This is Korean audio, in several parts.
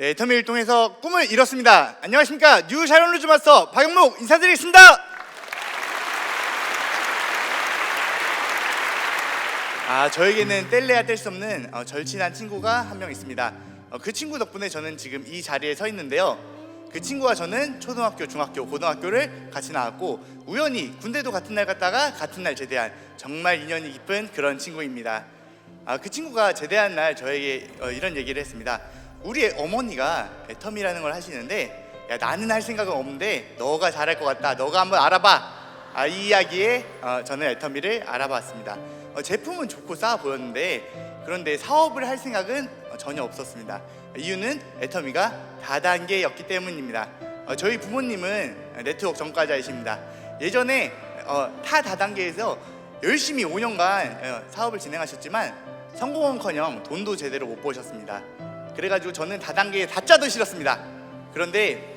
네, 터미를 통해서 꿈을 이뤘습니다. 안녕하십니까 뉴 샤론 루즈 마스터 박영록 인사드리겠습니다. 아 저에게는 뗄래야 뗄 수 없는 어, 절친한 친구가 한 명 있습니다. 어, 그 친구 덕분에 저는 지금 이 자리에 서 있는데요. 그 친구와 저는 초등학교, 중학교, 고등학교를 같이 나왔고 우연히 군대도 같은 날 갔다가 같은 날 제대한 정말 인연이 깊은 그런 친구입니다. 아, 그 친구가 제대한 날 저에게 어, 이런 얘기를 했습니다. 우리 어머니가 애텀이라는 걸 하시는데 야 나는 할 생각은 없는데 너가 잘할 것 같다. 너가 한번 알아봐. 아, 이 이야기에 어, 저는 애터미를 알아봤습니다. 어, 제품은 좋고 싸 보였는데 그런데 사업을 할 생각은 어, 전혀 없었습니다. 이유는 애터미가 다단계였기 때문입니다. 어, 저희 부모님은 네트워크 전과자이십니다. 예전에 어, 타 다단계에서 열심히 5년간 어, 사업을 진행하셨지만 성공은커녕 돈도 제대로 못 버셨습니다. 그래가지고 저는 다단계에 다짜도 싫었습니다. 그런데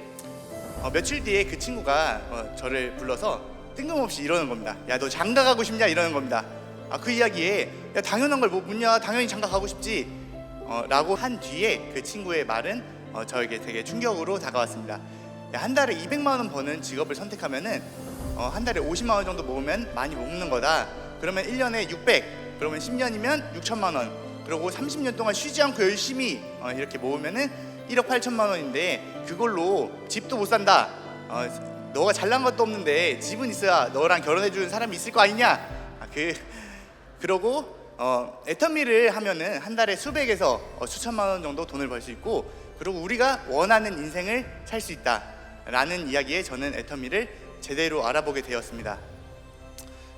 어, 며칠 뒤에 그 친구가 어, 저를 불러서 뜬금없이 이러는 겁니다. 야 너 장가 가고 싶냐 이러는 겁니다. 아 그 이야기에 야 당연한 걸 뭐 묻냐 당연히 장가 가고 싶지 어, 라고 한 뒤에 그 친구의 말은 어, 저에게 되게 충격으로 다가왔습니다. 야, 한 달에 200만 원 버는 직업을 선택하면은 어, 한 달에 50만 원 정도 모으면 많이 먹는 거다. 그러면 1년에 600 그러면 10년이면 6천만 원 그리고 30년 동안 쉬지 않고 열심히 어, 이렇게 모으면은 1억 8천만 원인데 그걸로 집도 못 산다. 어, 너가 잘난 것도 없는데 집은 있어야 너랑 결혼해 주는 사람이 있을 거 아니냐? 아, 그 그러고 어, 애터미를 하면은 한 달에 수백에서 어, 수천만 원 정도 돈을 벌 수 있고 그리고 우리가 원하는 인생을 살 수 있다라는 이야기에 저는 애터미를 제대로 알아보게 되었습니다.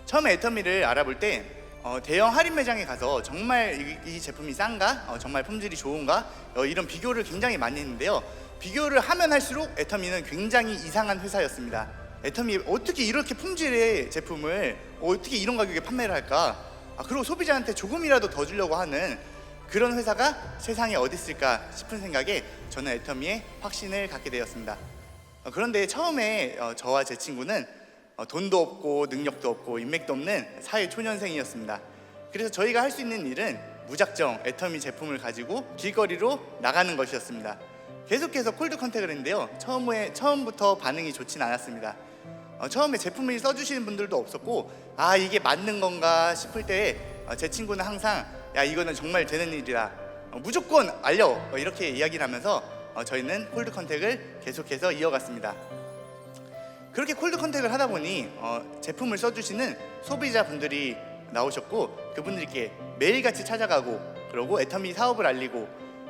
처음에 애터미를 알아볼 때 어, 대형 할인 매장에 가서 정말 이, 이 제품이 싼가, 어, 정말 품질이 좋은가 어, 이런 비교를 굉장히 많이 했는데요. 비교를 하면 할수록 애터미는 굉장히 이상한 회사였습니다. 애터미 어떻게 이렇게 품질의 제품을 어떻게 이런 가격에 판매를 할까? 아, 그리고 소비자한테 조금이라도 더 주려고 하는 그런 회사가 세상에 어디 있을까 싶은 생각에 저는 애터미에 확신을 갖게 되었습니다. 어, 그런데 처음에 어, 저와 제 친구는 어, 돈도 없고 능력도 없고 인맥도 없는 사회 초년생이었습니다. 그래서 저희가 할 수 있는 일은 무작정 애터미 제품을 가지고 길거리로 나가는 것이었습니다. 계속해서 콜드 컨택을 했는데요. 처음에 처음부터 반응이 좋진 않았습니다. 어, 처음에 제품을 써주시는 분들도 없었고 아 이게 맞는 건가 싶을 때제 친구는 항상 야 이거는 정말 되는 일이다 어, 무조건 알려 어, 이렇게 이야기를 하면서 어, 저희는 콜드 컨택을 계속해서 이어갔습니다. 그렇게 콜드 컨택을 하다 보니 어, 제품을 써주시는 소비자분들이 나오셨고 그분들께 매일같이 찾아가고 그러고 애터미 사업을 알리고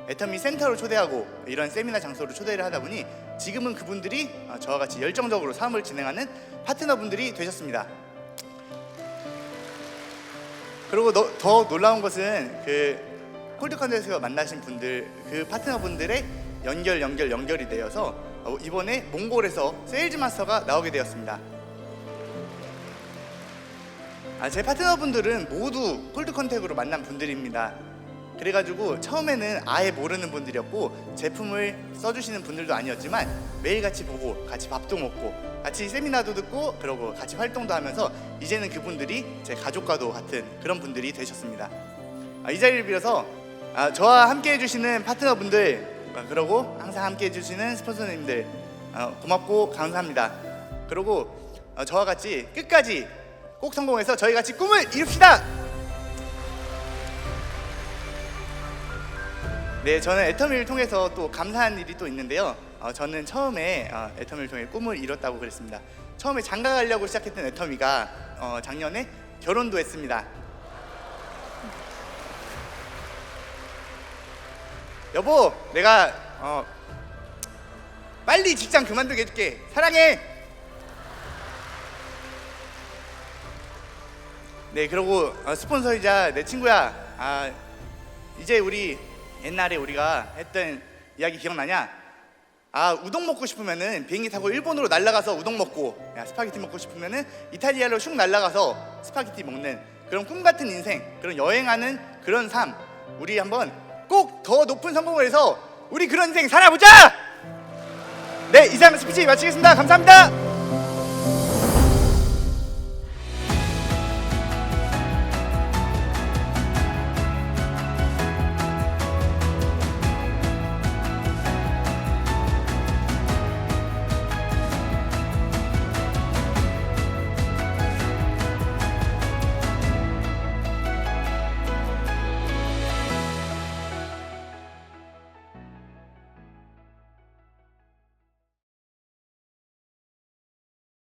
애터미 센터로 초대하고 이런 세미나 장소로 초대를 하다 보니 지금은 그분들이 어, 저와 같이 열정적으로 사업을 진행하는 파트너분들이 되셨습니다. 그리고 너- 더 놀라운 것은 그 콜드 컨택에서 만나신 분들 그 파트너분들의 연결 연결 연결이 되어서 어, 이번에 몽골에서 세일즈 마스터가 나오게 되었습니다. 아, 제 파트너분들은 모두 콜드 컨택으로 만난 분들입니다. 그래가지고 처음에는 아예 모르는 분들이었고 제품을 써주시는 분들도 아니었지만 매일 같이 보고 같이 밥도 먹고 같이 세미나도 듣고 그러고 같이 활동도 하면서 이제는 그분들이 제 가족과도 같은 그런 분들이 되셨습니다. 아, 이 자리를 빌어서 아, 저와 함께 해주시는 파트너분들 아, 그러고 항상 함께 해주시는 스폰서님들 아, 고맙고 감사합니다. 그리고 어, 저와 같이 끝까지 꼭 성공해서 저희 같이 꿈을 이룹시다. 네, 저는 애터미를 통해서 또 감사한 일이 또 있는데요. 어, 저는 처음에 어, 애터미를 통해 꿈을 이뤘다고 그랬습니다. 처음에 장가 가려고 시작했던 애터미가 어, 작년에 결혼도 했습니다. 여보, 내가 어, 빨리 직장 그만두게 해줄게. 사랑해. 네, 그리고 어, 스폰서이자 내 친구야. 아, 이제 우리 옛날에 우리가 했던 이야기 기억나냐? 아, 우동 먹고 싶으면은 비행기 타고 일본으로 날아가서 우동 먹고, 야, 스파게티 먹고 싶으면은 이탈리아로 슉 날아가서 스파게티 먹는 그런 꿈 같은 인생, 그런 여행하는 그런 삶, 우리 한번 꼭 더 높은 성공을 해서 우리 그런 인생 살아보자! 네, 이상 스피치 마치겠습니다. 감사합니다.